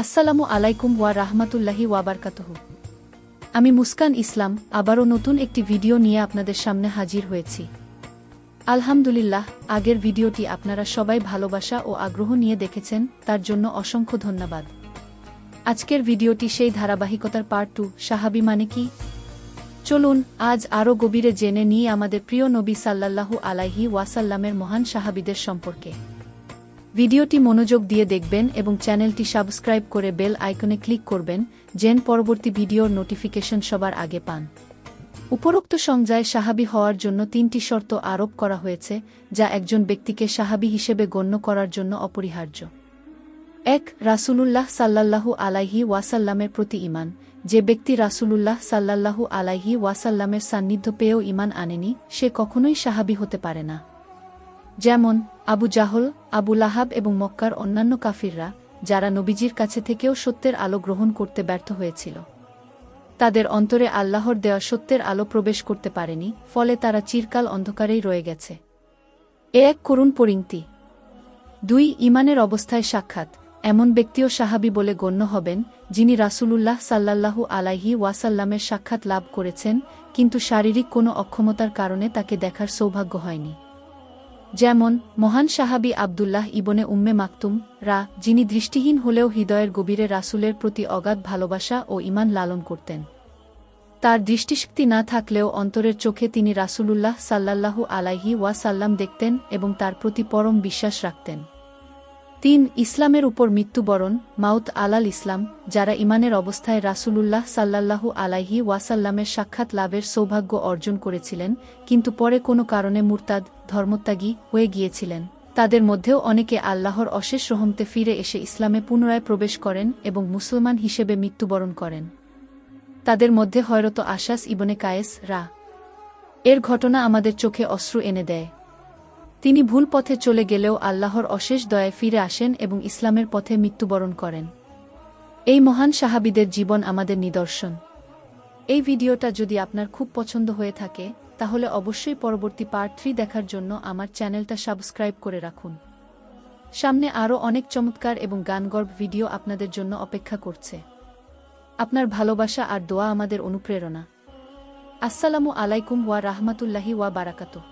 আসসালামু আলাইকুম ওয়া রাহমাতুল্লাহি ওয়াবারকাতুহ আমি মুস্কান ইসলাম, আবারও নতুন একটি ভিডিও নিয়ে আপনাদের সামনে হাজির হয়েছি। আলহামদুলিল্লাহ, আগের ভিডিওটি আপনারা সবাই ভালোবাসা ও আগ্রহ নিয়ে দেখেছেন, তার জন্য অসংখ্য ধন্যবাদ। আজকের ভিডিওটি সেই ধারাবাহিকতার পার্ট টু সাহাবি মানে কি? চলুন, আজ আরও গভীরে জেনে নিয়ে আমাদের প্রিয় নবী সাল্লাল্লাহু আলাইহি ওয়াসাল্লামের মহান সাহাবিদের সম্পর্কে। ভিডিওটি মনোযোগ দিয়ে দেখবেন এবং চ্যানেলটি সাবস্ক্রাইব করে বেল আইকনে ক্লিক করবেন, যেন পরবর্তী ভিডিওর নোটিফিকেশন সবার আগে পান। উপরোক্ত সংজ্ঞায় সাহাবি হওয়ার জন্য তিনটি শর্ত আরোপ করা হয়েছে, যা একজন ব্যক্তিকে সাহাবি হিসেবে গণ্য করার জন্য অপরিহার্য। এক, রাসূলুল্লাহ সাল্লাল্লাহু আলাইহি ওয়াসাল্লামের প্রতি ইমান যে ব্যক্তি রাসূলুল্লাহ সাল্লাল্লাহু আলাইহি ওয়াসাল্লামের সান্নিধ্য পেয়েও ইমান আনেনি, সে কখনোই সাহাবি হতে পারে না। যেমন আবু জাহল, আবু লাহাব এবং মক্কার অন্যান্য কাফিররা, যারা নবীজির কাছে থেকেও সত্যের আলো গ্রহণ করতে ব্যর্থ হয়েছিল। তাদের অন্তরে আল্লাহর দেওয়া সত্যের আলো প্রবেশ করতে পারেনি, ফলে তারা চিরকাল অন্ধকারেই রয়ে গেছে। এ এক করুণ পরিণতি। দুই, ইমানের অবস্থায় সাক্ষাৎ। এমন ব্যক্তিও সাহাবি বলে গণ্য হবেন, যিনি রাসূলুল্লাহ সাল্লাল্লাহু আলাইহি ওয়াসাল্লামের সাক্ষাৎ লাভ করেছেন, কিন্তু শারীরিক কোনো অক্ষমতার কারণে তাকে দেখার সৌভাগ্য হয়নি। যেমন, মহান সাহাবি আবদুল্লাহ ইবনে উম্মে মাকতুম, রা, যিনি দৃষ্টিহীন হলেও হৃদয়ের গভীরে রাসুলের প্রতি অগাধ ভালোবাসা ও ইমান লালন করতেন। তার দৃষ্টিশক্তি না থাকলেও অন্তরের চোখে তিনি রাসূলুল্লাহ সাল্লাল্লাহু আলাইহি ওয়াসাল্লাম দেখতেন এবং তার প্রতি পরম বিশ্বাস রাখতেন। তিন, ইসলামের উপর মৃত্যুবরণ, মাউত আলাল ইসলাম, যারা ইমানের অবস্থায় রাসূলুল্লাহ সাল্লাল্লাহু আলাইহি ওয়াসাল্লামের সাক্ষাৎ লাভের সৌভাগ্য অর্জন করেছিলেন, কিন্তু পরে কোনো কারণে মুরতাদ, ধর্মত্যাগী হয়ে গিয়েছিলেন। তাদের মধ্যেও অনেকে আল্লাহর অশেষ রহমতে ফিরে এসে ইসলামে পুনরায় প্রবেশ করেন এবং মুসলমান হিসেবে মৃত্যুবরণ করেন। তাদের মধ্যে হয়রত আশাস ইবনে কায়েস রা। এর ঘটনা আমাদের চোখে অশ্রু এনে দেয়। তিনি ভুল পথে চলে গেলেও আল্লাহর অশেষ দয়ায় ফিরে আসেন এবং ইসলামের পথে মৃত্যুবরণ করেন। এই মহান সাহাবিদের জীবন আমাদের নিদর্শন। এই ভিডিওটা যদি আপনার খুব পছন্দ হয়ে থাকে, তাহলে অবশ্যই পরবর্তী পার্ট থ্রি দেখার জন্য আমার চ্যানেলটা সাবস্ক্রাইব করে রাখুন। সামনে আরও অনেক চমৎকার এবং গানগর্ভ ভিডিও আপনাদের জন্য অপেক্ষা করছে। আপনার ভালোবাসা আর দোয়া আমাদের অনুপ্রেরণা। আসসালামু আলাইকুম ওয়া রাহমাতুল্লাহি ওয়া বারাকাতুহ।